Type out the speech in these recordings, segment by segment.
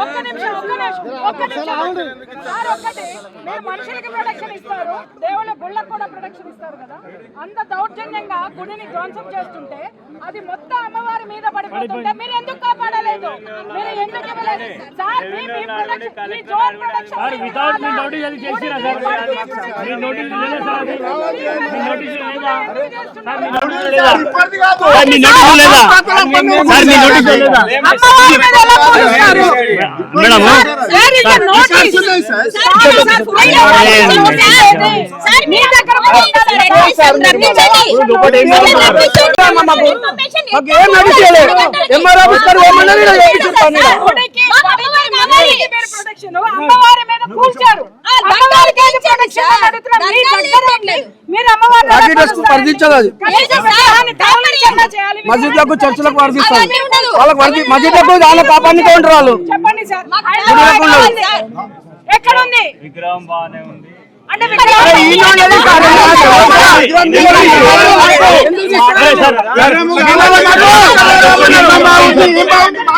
ఒక్క నిమిషం, ఒక్క నిమిషం, ఒక్క నిమిషం. సార్, ఒక్కటి. మీరు మనుషులకి ప్రొటెక్షన్ ఇస్తారు దేవుళ్ళ గుళ్ళకు కూడా ప్రొటెక్షన్ ఇస్తారు కదా అంత దౌర్జన్యంగా గుడిని ధ్వంసం చేస్తుంటే అది మొత్తం అమ్మవారి మీద పడిపోతుంటే మీరు ఎందుకు కాపాడలేదు మీరు ఎందుకు ఇవ్వలేదు సార్ మీ మీ ప్రొటెక్షన్ మీ జోన్ ప్రొటెక్షన్ వితౌట్ మీ నోటీస్ అది చేసిరా సార్ మీ నోటీస్ లేదా సార్ మీ నోటీస్ లేదా సార్ మీ నోటీస్ లేదా సార్ మీ నోటీస్ లేదా సార్ మీ నోటీస్ లేదా అమ్మవారి ఎంఆర్ ఆఫీస్ కాడ ఏమన్నది అమ్మవారి మీద కూల్చారు వర్తించదు అది. మస్జిద్లకు చర్చలకు వర్తిస్తారు ఉండదు. వాళ్ళకి వర్తి మస్జిద్లకు వాళ్ళ కాపాడుతూ ఉంటారు వాళ్ళు. ఎక్కడ ఉంది విగ్రహం బాగానే ఉంది అంటే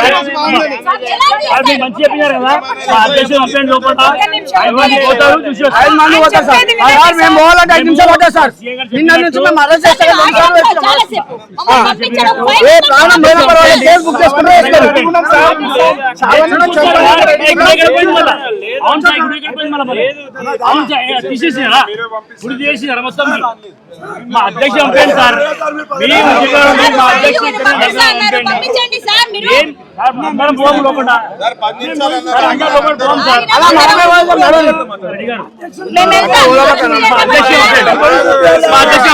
మీరు మంచి చెప్పినారు కదా మా అధ్యక్షుడు పంపండి లోపల ఎవరిని పోతారు చూసి. ఐదు మంది పోతారు సార్ మేము పోవాలంటే ఐదు నిమిషాలు పట్టారు సార్ నిన్న నుంచి మేము అరెస్ట్ చేస్తాం. ఏ ప్రాణం పోయినా పర్వాలేదు కేసు బుక్ చేసుకుంటే? అవును సార్ ఇప్పుడు ఎక్కడ పోయింది మళ్ళా? అవును సార్ తీసేసినారా ఇప్పుడు చేసినారా మొత్తం? మా అధ్యక్ష పంపండి సార్? మీ ఉన్నాయి, మా అధ్యక్ష పంపించండి సార్ మీరు సార్ అందరం పోము లోపల సార్ అందరం లోపల పోము సార్. అలా మేము వెళ్తాం. మా అధ్యక్ష పంపండి మా అధ్యక్ష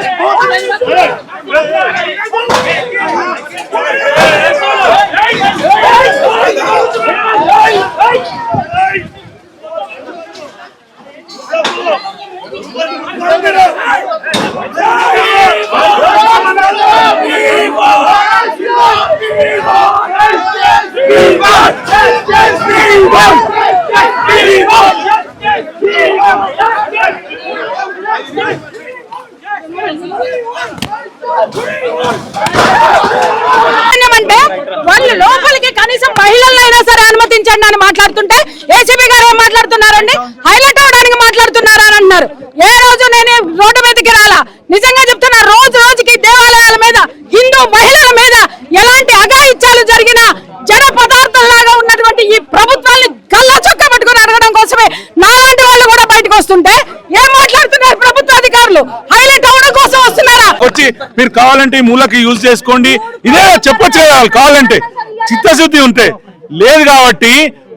ちょ అంటే వాళ్ళు లోపలికి కనీసం మహిళలైనా సరే అనుమతించండి అని మాట్లాడుతుంటే ఏసీబీ గారు ఏం మాట్లాడుతున్నారండి? హైలైట్ అవడానికి మాట్లాడుతున్నారు అని అంటున్నారు. ఏ రోజు నేను రోడ్డు మీదకి రాలా? నిజంగా చెప్తున్నా రోజు రోజుకి దేవాలయాల మీద హిందూ మహిళల మీద ఎలాంటి అఘాయిత్యాలు జరిగినా జన పదార్థంలాగా ఉన్నటువంటి ఈ ప్రభుత్వాన్ని కళ్ళ చొక్క పట్టుకుని అడగడం కోసమే నాలాంటి వాళ్ళు కూడా బయటకు వస్తుంటే ఏం మాట్లాడుతున్నారు ప్రభుత్వ అధికారులు హైలైట్ అవడం కోసం వస్తున్నారా వచ్చి మీరు కావాలంటే ఈ మూలకి యూజ్ చేసుకోండి. ఇదే చెప్పొచ్చు కదా కావాలంటే. చిత్తశుద్ధి ఉంటే. లేదు కాబట్టి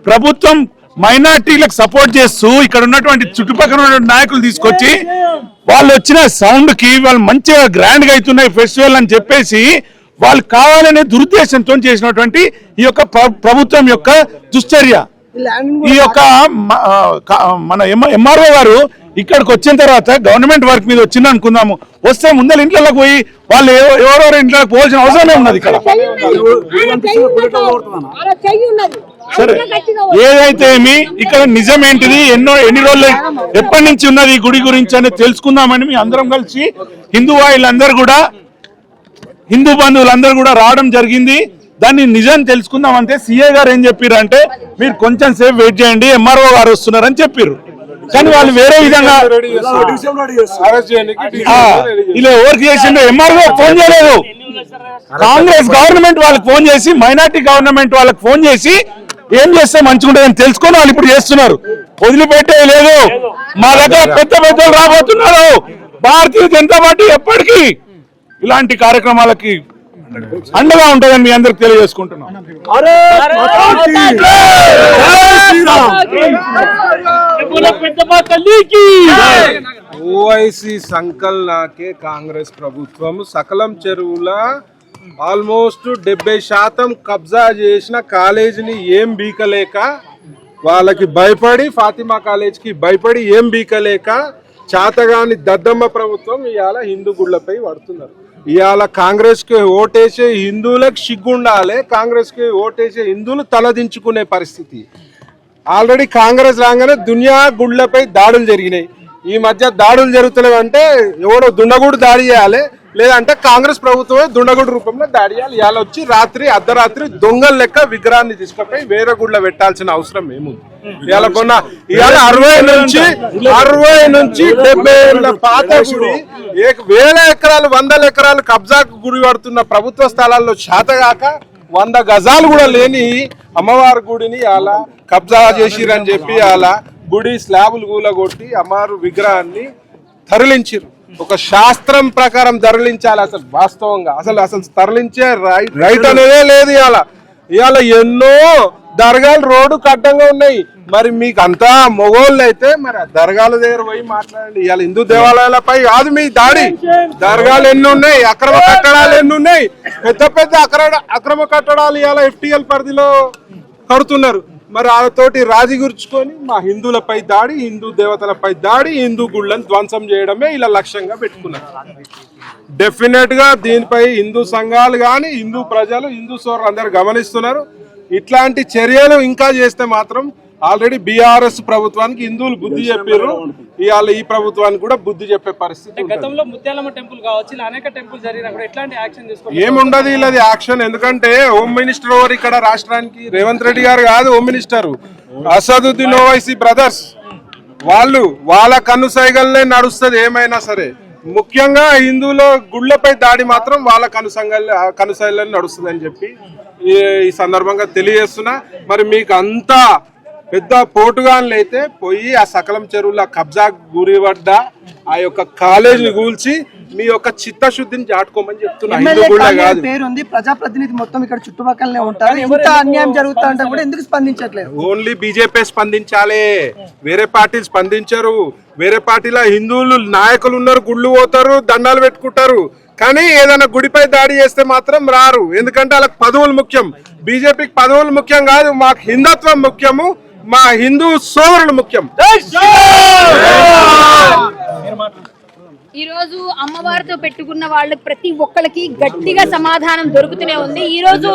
ప్రభుత్వం మైనార్టీలకు సపోర్ట్ చేస్తూ ఇక్కడ ఉన్నటువంటి చుట్టుపక్కల ఉన్నటువంటి నాయకులు తీసుకొచ్చి వాళ్ళు వచ్చిన సౌండ్కి వాళ్ళు మంచిగా గ్రాండ్గా అవుతున్నాయి ఫెస్టివల్ అని చెప్పేసి వాళ్ళు కావాలనే దురుద్దేశంతో చేసినటువంటి ఈ యొక్క ప్ర- ప్రభుత్వం యొక్క దుశ్చర్య. ఈ యొక్క మన ఎంఆర్ఓ గారు ఇక్కడికి వచ్చిన తర్వాత గవర్నమెంట్ వర్క్ మీద వచ్చింది అనుకుందాము. వస్తే ముందర ఇంట్లోకి పోయి వాళ్ళు ఎవరెవరు ఇంట్లోకి పోవాల్సిన అవసరమే ఉన్నది ఇక్కడ. సరే. ఏదైతే ఏమి ఇక్కడ నిజం ఏంటిది? ఎన్నో ఎన్ని రోజులు ఎప్పటి నుంచి ఉన్నది ఈ గుడి గురించి అనేది తెలుసుకుందామని మీ అందరం కలిసి హిందూ వాళ్ళందరూ కూడా హిందూ బంధువులందరూ కూడా రావడం జరిగింది. దాన్ని నిజం తెలుసుకుందాం అంటే సీఏ గారు ఏం చెప్పారు అంటే మీరు కొంచెం సేపు వెయిట్ చేయండి ఎంఆర్ఓ గారు వస్తున్నారని చెప్పారు కానీ వాళ్ళు వేరే విధంగా ఇలా ఎవరికి చేసిండో ఎంఆర్ఓ ఫోన్ చేయలేదు. కాంగ్రెస్ గవర్నమెంట్ వాళ్ళకి ఫోన్ చేసి మైనార్టీ గవర్నమెంట్ వాళ్ళకి ఫోన్ చేసి ఏం చేస్తే మంచిగుంటుందని తెలుసుకొని వాళ్ళు ఇప్పుడు చేస్తున్నారు. వదిలిపెట్టే లేదు. మా దగ్గర పెద్ద పెద్దలు రాబోతున్నారు. భారతీయ జనతా పార్టీ ఎప్పటికీ ఇలాంటి కార్యక్రమాలకి అండగా ఉంటుందని మీ అందరికి తెలియజేసుకుంటున్నాం. ఓఐసి సంకలనాకే కాంగ్రెస్ ప్రభుత్వం సకలం చెరువుల ఆల్మోస్ట్ డెబ్బై శాతం కబ్జా చేసిన కాలేజీని ఏం బీకలేక వాళ్ళకి భయపడి ఫాతిమా కాలేజీకి భయపడి ఏం బీకలేక చాతగాని దద్దమ్మ ప్రభుత్వం ఇవాళ హిందూ గుళ్ళపై పడుతున్నారు ఇవాళ కాంగ్రెస్కి ఓటేసే హిందువులకు సిగ్గుండాలి కాంగ్రెస్కి ఓటేసే హిందువులు తలదించుకునే పరిస్థితి ఆల్రెడీ కాంగ్రెస్ రాగానే దునియా గుళ్ళపై దాడులు జరిగినాయి. ఈ మధ్య దాడులు జరుగుతున్నాయి అంటే ఎవడో దుండగుడు దాడి చేయాలి లేదంటే కాంగ్రెస్ ప్రభుత్వమే దుండగుడు రూపంలో దాడి చేయాలి. ఇవాళ వచ్చి రాత్రి అర్ధరాత్రి దొంగల లెక్క విగ్రహాన్ని తీసుకుపోయి వేరే గుళ్ళ పెట్టాల్సిన అవసరం ఏముంది? ఇవాళ కొన్న ఇవాళ అరవై నుంచి అరవై నుంచి డెబ్బై ఏళ్ళ పాత గుడి వేల ఎకరాలు వందల ఎకరాలు కబ్జాకు గురి పడుతున్న ప్రభుత్వ స్థలాల్లో శాతగాక వంద గజాలు కూడా లేని అమ్మవారి గుడిని అలా కబ్జా చేసిరని చెప్పి అలా గుడి స్లాబులు కూలగొట్టి అమ్మవారు విగ్రహాన్ని తరలించారు. ఒక శాస్త్రం ప్రకారం తరలించాలి అసలు వాస్తవంగా. అసలు అసలు తరలించే రైట్ రైట్ అనేదే లేదు ఇవాళ. ఇవాళ ఎన్నో దర్గాలు రోడ్డు కట్టంగా ఉన్నాయి. మరి మీకు అంతా మొగోళ్ళు అయితే మరి దర్గాల దగ్గర పోయి మాట్లాడండి. ఇవాళ హిందూ దేవాలయాలపై కాదు మీ దాడి. దర్గాలు ఎన్ని ఉన్నాయి? అక్రమ కట్టడాలు ఎన్ని ఉన్నాయి? పెద్ద పెద్ద అక్రమ అక్రమ కట్టడాలు ఇవాళ ఎఫ్టిఎల్ పరిధిలో కడుతున్నారు. మరి తోటి రాజీ గుర్చుకొని మా హిందువులపై దాడి హిందూ దేవతలపై దాడి హిందూ గుళ్ళని ధ్వంసం చేయడమే ఇలా లక్ష్యంగా పెట్టుకున్నారు. డెఫినెట్గా దీనిపై హిందూ సంఘాలు కానీ హిందూ ప్రజలు హిందూ సోర్లు అందరు గమనిస్తున్నారు. ఇట్లాంటి చర్యలు ఇంకా చేస్తే మాత్రం ఆల్రెడీ బీఆర్ఎస్ ప్రభుత్వానికి హిందువులు బుద్ధి చెప్పారు ఇవాళ ఈ ప్రభుత్వానికి కూడా బుద్ధి చెప్పే పరిస్థితి. గతంలో ముత్యాలమ్మ టెంపుల్ కావచ్చు ఇలా అనేక టెంపుల్ జరిగినప్పుడు ఎట్లాంటి యాక్షన్ తీసుకోవాలి ఏముండదు ఇలాది యాక్షన్. ఎందుకంటే హోమ్ మినిస్టర్ ఓవర్ ఇక్కడ రాష్ట్రానికి? రేవంత్ రెడ్డి గారు కాదు home minister. Asaduddin Owaisi brothers. వాళ్ళు వాళ్ళ కన్ను సైగల్లే నడుస్తుంది ఏమైనా సరే. ముఖ్యంగా హిందువుల గుళ్ళపై దాడి మాత్రం వాళ్ళ కనుసంగల్ కనుసైలని నడుస్తుందని చెప్పి ఈ ఈ సందర్భంగా తెలియజేస్తున్నా. మరి మీకు అంతా పెద్ద పోటుగాన్లు అయితే పోయి ఆ సకలం చెరువుల కబ్జా గురిపడ్డ ఆ యొక్క కాలేజీని కూల్చి మీ యొక్క చిత్తశుద్ధిని చాటుకోమని చెప్తున్నా. హిందూ ఎమ్మెల్యే గుళ్ళ కాలనీ కాదు. పేరు ఉంది ప్రజాప్రతినిధి మొత్తం ఇక్కడ చుట్టుపక్కలనే ఉంటారు. ఇంత అన్యాయం జరుగుతా ఉంటే కూడా ఎందుకు స్పందించట్లేదు? ఓన్లీ బీజేపీ స్పందించాలి. వేరే పార్టీలు స్పందించరు. వేరే పార్టీలో హిందువులు నాయకులు ఉన్నారు గుళ్ళు పోతారు దండాలు పెట్టుకుంటారు. కానీ ఏదైనా గుడిపై దాడి చేస్తే మాత్రం రారు. ఎందుకంటే వాళ్ళకి పదవులు ముఖ్యం. బీజేపీకి పదవులు ముఖ్యం కాదు మాకు హిందుత్వం ముఖ్యము మా హిందూ సోదరులు ముఖ్యం. ఈ రోజు అమ్మవారితో పెట్టుకున్న వాళ్ళకి ప్రతి ఒక్కరికి గట్టిగా సమాధానం దొరుకుతూనే ఉంది. ఈ రోజు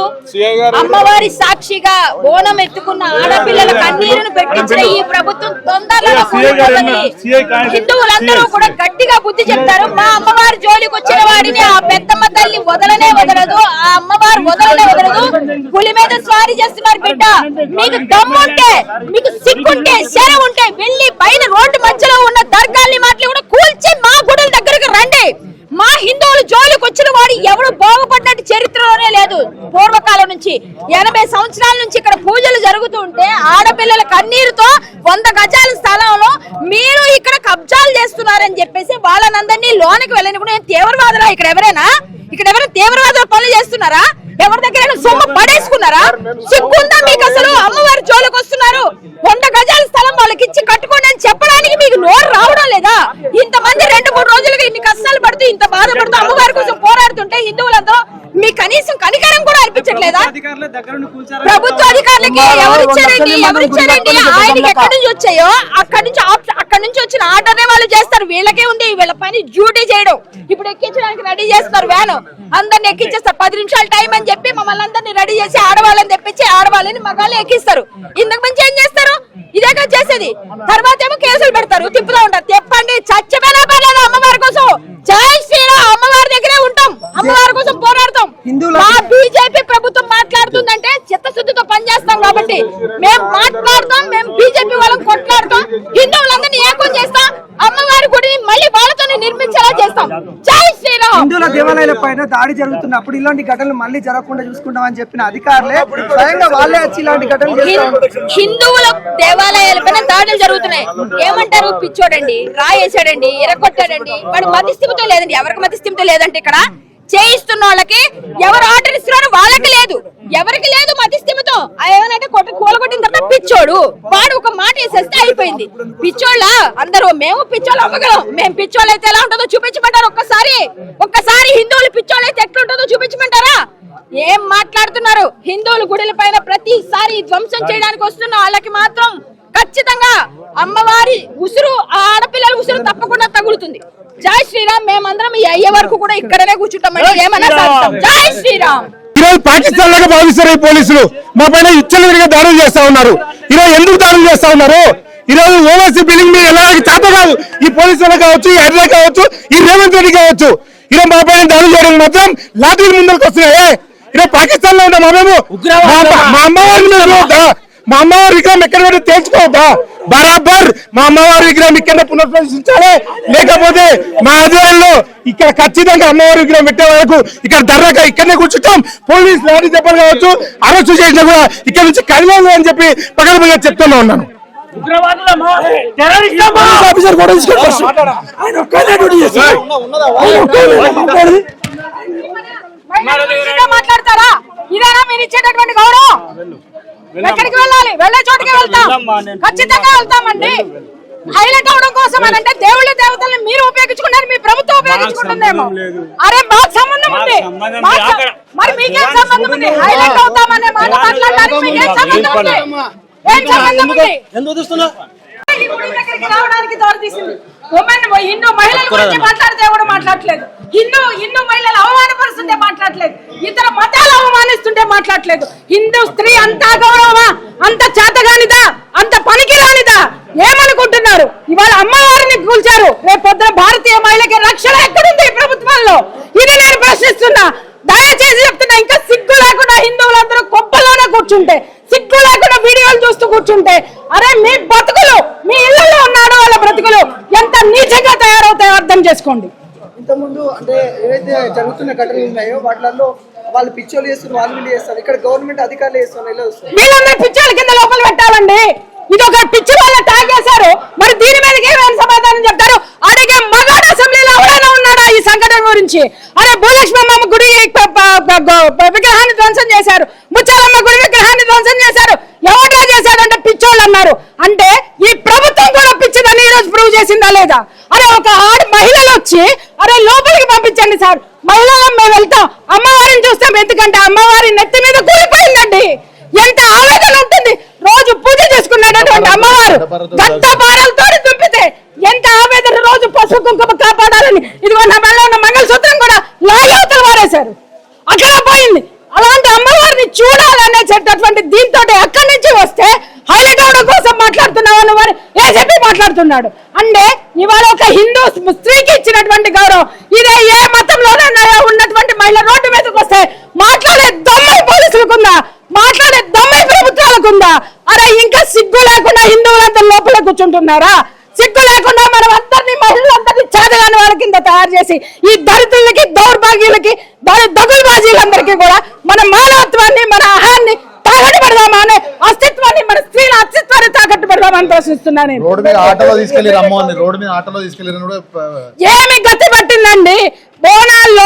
అమ్మవారి సాక్షిగా బోనం ఎత్తుకున్న ఆడపిల్లల కన్నీరును పెట్టించిన ఈ ప్రభుత్వం తొందరలో. హిందువులందరూ కూడా గట్టిగా బుద్ధి చెప్తారు. మా అమ్మవారి జోలికి వచ్చిన వాడిని ఆ పెద్దమ్మ తల్లి వదలనే వదలదు. ఆ అమ్మవారు వదలనే వదలదు. పులి మీద స్వారీ చేస్తున్నారు బిడ్డ. మీకు దమ్ముంటే మీకు సిగ్గుంటే శరం ఉంటే వెళ్ళి పైన రోడ్డు మధ్యలో ఉన్న దర్గాల్ని మాటలు కూడా కూల్చి మా మా హిందువులు జోలికి వచ్చిన వాడు ఎవడు బాగుపడ్డట్టు చరిత్రలోనే లేదు. పూర్వకాలం నుంచి ఎనభై సంవత్సరాల నుంచి ఇక్కడ పూజలు జరుగుతూ ఉంటే ఆడపిల్లల కన్నీరుతో వంద గజాల స్థలంలో మీరు ఇక్కడ కబ్జాలు చేస్తున్నారని చెప్పేసి వాళ్ళనందరినీ లోనికి వెళ్ళని కూడా తీవ్రవాదులా ఇక్కడ ఎవరైనా? ఇక్కడ ఎవరైనా తీవ్రవాదుల పనులు చేస్తున్నారా? ఎవరి దగ్గర సొమ్ము పడేసుకున్నారా? సిగ్గుందా మీకు అసలు అమ్మవారి జోలికి వస్తున్నారు వంద గజాల స్థలం వాళ్ళకి ఇచ్చి కట్టుకోండి అని చెప్పడానికి మీకు నోరు రావడం లేదా ఇంతమంది రెండు మూడు రోజులుగా ఇన్ని కష్టాలు పడుతూ ఇంత బాధపడుతూ అమ్మవారి కోసం పోరాడుతున్నారు పోరాడుతుంటే హిందువులందరూ మీ కనీసం కనికరం కూడా అనిపించట్లేదా ప్రభుత్వ అధికారులకి ఎవరు ఇచ్చారండి? ఎవరు ఇచ్చారండి? ఆయనకి ఎక్కడి నుంచి వచ్చాయో అక్కడి నుంచి అక్కడి నుంచి వచ్చిన ఆర్డర్నే వాళ్ళు చేస్తారు. వీళ్ళకే ఉంది వీళ్ళ పని డ్యూటీ చేయడం. ఇప్పుడు ఎక్కించడానికి రెడీ చేస్తారు వ్యాన్. అందరిని ఎక్కించేస్తారు. పది నిమిషాలు టైం అని చెప్పి మమ్మల్ని అందరిని రెడీ చేసి ఆడవాళ్ళని తెప్పించి ఆడవాళ్ళని మగాళ్ళు ఎక్కిస్తారు. ఇంతకు మించి ఏం చేస్తారు? ఇదే కదా చేసేది. తర్వాత ఏమో కేసులు పెడతారు. తిప్పుతూ ఉంటారు. చెప్పండి చచ్చమైనా పర్లేదు అమ్మవారి కోసం. జై శ్రీరామ్. అమ్మవారి దగ్గరే ఉంటాం. అమ్మవారి మా బీజేపీ ప్రభుత్వం మాట్లాడుతుందంటే చిత్తశుద్ధితో పనిచేస్తాం కాబట్టి మేము మాట్లాడతాం మేము బీజేపీ వాళ్ళని కొట్లాడతాం హిందువులందరినీ ఏకం చేస్తాం అమ్మవారి గుడిని మళ్ళీ వాళ్ళతోనే నిర్మించేలా చేస్తాం. జై శ్రీరామ్! హిందువుల దేవాలయాల పైన దాడి జరుగుతున్నప్పుడు ఇలాంటి ఘటనలు మళ్ళీ జరగకుండా చూసుకుంటామని చెప్పిన అధికారులే స్వయంగా వాళ్ళే వచ్చి ఇలాంటి ఘటనలు హిందువుల దేవాలయాల పైన దాడులు జరుగుతున్నాయి. ఏమంటారు? పిచ్చోడండి రాయేసాడండి ఎరగొట్టాడండి. వాడు మతిస్థిమితో లేదండి. ఎవరికి మతిస్థిమితో లేదంటే ఇక్కడ? చేయిస్తున్న వాళ్ళకి ఎవరు ఆర్డర్ ఇస్తున్నారో వాళ్ళకి లేదు. ఎవరికి లేదు మతిస్థిమితో. ఏమనంటే కొట్ట కూలగొట్టిన తర్వాత పిచ్చోడు. వాడు ఒక మాట వేసేస్తే అయిపోయింది. పిచ్చోళ్ళ అందరూ మేము పిచ్చోళ్ళు అవ్వగలం మేము పిచ్చోళ్ళు అయితే ఎలా ఉంటుందో చూపించమంటారు ఒక్కసారి? ఒక్కసారి హిందువులు పిచ్చోళ్ళు అయితే ఎట్లుంటుందో చూపించమంటారా? ఏం మాట్లాడుతున్నారు? హిందువులు గుడిల పైన ప్రతిసారి ధ్వంసం చేయడానికి వస్తున్న వాళ్ళకి మాత్రం ఖచ్చితంగా అమ్మవారి ఉసురు ఆ ఆడపిల్లల ఉసురు తప్పకుండా తగులుతుంది. జై శ్రీరామ్ మేమందరం ఈ అయ్యే వరకు కూడా ఇక్కడనే కూర్చుంటామండి. ఏమన్నా సాధిస్తాం. జై శ్రీరామ్. ఈరోజు పాకిస్తాన్ లాగా భావిస్తారు ఈ పోలీసులు. మా పైన ఇచ్చలవిడిగా దాడులు చేస్తా ఉన్నారు. ఈరోజు ఎందుకు దాడులు చేస్తా ఉన్నారు? ఈ రోజు ఓవర్సీ బిల్డింగ్ మీద ఎలా చేత కాదు ఈ పోలీసులు కావచ్చు ఈ కావచ్చు ఈ రేవంత్ రెడ్డి కావచ్చు. ఈరోజు మా పైన దాడులు చేయడం మాత్రం లాఠీలు ముందరకు వస్తున్నాయే. ఈరోజు పాకిస్తాన్లో ఉంటాం మేము మా అమ్మ- మా అమ్మవారిని మేము? మా అమ్మవారి విగ్రహం ఎక్కడ పెట్టి తేల్చుకోవద్దా బరాబర్ మా అమ్మవారి విగ్రహం ఇక్కడ పునఃప్రతిష్ఠించాలి లేకపోతే మా ఆధ్వర్యంలో ఇక్కడ ఖచ్చితంగా అమ్మవారి విగ్రహం పెట్టే వరకు ఇక్కడ ధర్నాక ఇక్కడనే కూర్చుంటాం. పోలీస్ లాఠీ చెప్పలు కావచ్చు అరెస్ట్ చేసినా కూడా ఇక్కడ నుంచి కదిలేదు అని చెప్పి పగలబడిగా చెప్తూనే ఉన్నాను. ఆఫీసర్. ఆయన డ్యూటీ మాట్లాడతారా ఇదేనా మీరు ఇచ్చేటటువంటి గౌరవం? ఎక్కడికి వెళ్ళాలి? వెళ్ళే చోటికి వెళ్తాం. ఖచ్చితంగా వెళ్తామండి. హైలైట్ అవడం కోసం అని అంటే దేవుళ్ళ దేవతల్ని మీరు ఉపయోగించుకున్నారు మీ ప్రభుత్వం ఉపయోగించుకుంటుందేమో. అరే మాకు సంబంధం ఉంది. మరి మీకేం సంబంధం ఉంది? హైలైట్ అవుతామనే మాట మాట్లాడడానికి మీకేం సంబంధం ఉంది? ఏం సంబంధం ఉంది? ఈ గుడి దగ్గరికి రావడానికి దారితీసింది ఉమెన్ హిందూ మహిళల గురించి మాట్లాడితే ఎవడు మాట్లాడలేదు? హిందూ హిందూ మహిళలు అవమానపరుస్తుంటే మాట్లాడలేదు. ఇతర అవమానిస్తుంటే మాట్లాడలేదు హిందూ స్త్రీ అంత గౌరవమా? అంత చేతగానిదా? అంత పనికి రానిదా ఏమనుకుంటున్నారు? ఇవాళ అమ్మవారిని కూల్చారు. రేపు పొద్దున భారతీయ మహిళకి రక్షణ ఎక్కడుంది ఈ ప్రభుత్వంలో? ఇది నేను ప్రశ్నిస్తున్నా. దయచేసి చెప్తున్నా ఇంకా సిగ్గు లేకుండా హిందువులందరూ కొప్పలోనే కూర్చుంటే సిగ్గు లేకుండా వీడియోలు చూస్తూ కూర్చుంటే అరే మీ బతుకులు మీ ఇళ్ళలో ఉన్న ఆడవాళ్ళ బ్రతుకులు ఎంత నీచంగా తయారవుతాయో అర్థం చేసుకోండి. ఇంతకుముందు అంటే ఏవైతే జరుగుతున్న ఘటనలు ఉన్నాయో వాటిలో వాళ్ళు పిచ్చోలు చేస్తున్నారు వాళ్ళు వీళ్ళు చేస్తారు ఇక్కడ గవర్నమెంట్ అధికారులు చేస్తున్నారు ఇలా వీళ్ళందరూ పిచ్చోళ్ళ కింద లోపల పెట్టాలండి ఇది ఒక పిచ్చి వాళ్ళ ట్యాగ్ చేశారు మరి దీని మీదకి ఏమైనా సమాధానం చెప్తారు? అడిగే మగాడు అసెంబ్లీలో ఎవరైనా ఉన్నాడా ఈ సంఘటన గురించి? అరే భూలక్ష్మమ్మ గుడి విగ్రహాన్ని ధ్వంసం చేశారు. ముచ్చాలమ్మ గుడి విగ్రహాన్ని ధ్వంసం చేశారు. ఎవడో చేశాడంటే పిచ్చోళ్ళు అన్నారు. అంటే ఈ ప్రభుత్వం కూడా పిచ్చిదని ఈ రోజు ప్రూవ్ చేసిందా లేదా? అరే ఒక ఆడ మహిళలు వచ్చి అరే లోపలికి పంపించండి సార్. మహిళలం మేము వెళ్తాం. అమ్మవారిని చూస్తాం. ఎందుకంటే అమ్మవారి నెత్తి మీద కూలిపోయిందండి. ఎంత ఆవేదన ఉంటుంది. రోజు పూజ చేసుకునేటటువంటి అమ్మవారు గంట పారలతో దుంపితే ఎంత ఆవేదన రోజు పసుపు కుంకుమ కాపాడాలని. ఇదిగో నా మెల్ల ఉన్న మంగళసూత్రం కూడా లాగవతలు వారేశారు అక్కడ పోయింది. అలాంటి అమ్మవారిని చూడాలనే చెప్పేటటువంటి దీంతో అక్కడి నుంచి వస్తే హైలైట్ అవడం కోసం మాట్లాడుతున్నావు వారు ఏజెపి మాట్లాడుతున్నాడు? అంటే ఇవాళ ఒక హిందూ స్త్రీకి ఇచ్చినటువంటి గౌరవం. ఇదే ఏ మతంలోనైనా ఉన్నటువంటి మహిళ రోడ్డు మీదకి వస్తే మాట్లాడే దమ్ము పోలీసులకుందా మాట్లాడే దమ్ము ప్రభుత్వాలకుందా అరే ఇంకా సిగ్గు లేకుండా హిందువులంతా లోపల కూర్చుంటున్నారా సిగ్గు లేకుండా మనం అందరినీ మహిళలందరినీ చేతగాని వాళ్ళ కింద తయారు చేసి ఈ దళితులకి దౌర్భాగ్యులకి దగులుబాజీలందరికీ కూడా మన మానవత్వాన్ని మన అహాన్ని తాకట్టు పెడదామా అనే అస్తిత్వాన్ని మన స్త్రీల అస్తిత్వాన్ని తాకట్టు పెడదామని ప్రశ్నిస్తున్నాను నేను. రోడ్డు మీద ఆటోలో తీసుకెళ్ళి రమ్మని రోడ్డు మీద ఆటోలో తీసుకెళ్ళి కూడా ప- ఏమి గతి పట్టిందండి బోనాల్లో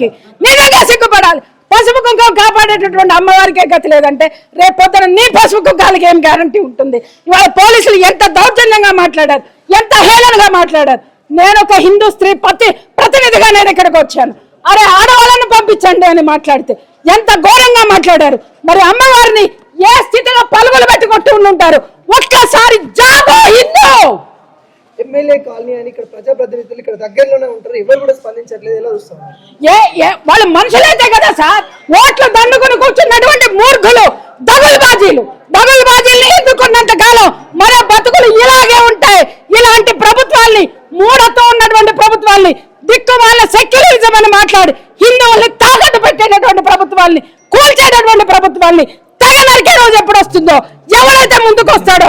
అమ్మవారికి. పట్టించాం సిగ్గుపడాలి నిజంగా సిగ్గుపడాలి. పసుపు కుంకుమ కాపాడేటటువంటి అమ్మవారికే గతి లేదంటే రేపు పొద్దున నీ పసుపు కుంకాలకి ఏం గ్యారంటీ ఉంటుంది? ఇవాళ పోలీసులు ఎంత దౌర్జన్యంగా మాట్లాడారు? ఎంత హేళనగా మాట్లాడారు? నేను ఒక హిందూ స్త్రీ ప్రతి ప్రతినిధిగా నేను ఇక్కడికి వచ్చాను. అరే ఆడవాళ్ళను పంపించండి అని మాట్లాడితే ఎంత ఘోరంగా మాట్లాడారు? మరి అమ్మవారిని ఏ స్థితిలో పలుగులు పెట్టి ఉంటారు ఒక్కసారి జాబో హిందూ! ఎమ్మెల్యే కాలనీ అని ఇక్కడ ప్రజాప్రతినిధులు ఇక్కడ దగ్గరలోనే ఉంటారు. ఎవరు కూడా స్పందించట్లేదు. ఎలా చూస్తాం ఏ ఏ వాళ్ళు మనుషులైతే కదా సార్? ఓట్లు దండుకుని కూర్చున్నటువంటి మూర్ఖులు దగులు బాజీలు దగులు బాజీల్ని ఎదుర్కొన్నంత కాలం మన బతుకులు ఇలాగే ఉంటాయి. ఇలాంటి ప్రభుత్వాల్ని మూఢతో ఉన్నటువంటి ప్రభుత్వాల్ని దిక్కు వాళ్ళ సెక్యులరిజం అని మాట్లాడి హిందువుల్ని తాకట్టు పెట్టేటటువంటి ప్రభుత్వాల్ని కూల్చేటటువంటి ప్రభుత్వాల్ని తెగ నరికే రోజు ఎప్పుడు వస్తుందో ఎవరైతే ముందుకు వస్తాడో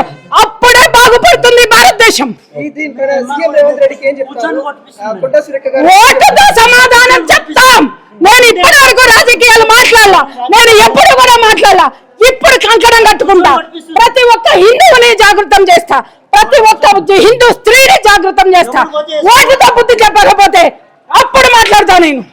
ఓటుతో సమాధానం చెప్తాం. నేను ఇప్పటి వరకు రాజకీయాలు మాట్లాడాల. నేను ఎప్పుడు కూడా మాట్లాడాల. ఇప్పుడు కంకణం కట్టుకుంటా. ప్రతి ఒక్క హిందువుని జాగృతం చేస్తా. ప్రతి ఒక్క హిందూ స్త్రీని జాగృతం చేస్తా. ఓటుతో బుద్ధి చెప్పకపోతే అప్పుడు మాట్లాడతా నేను.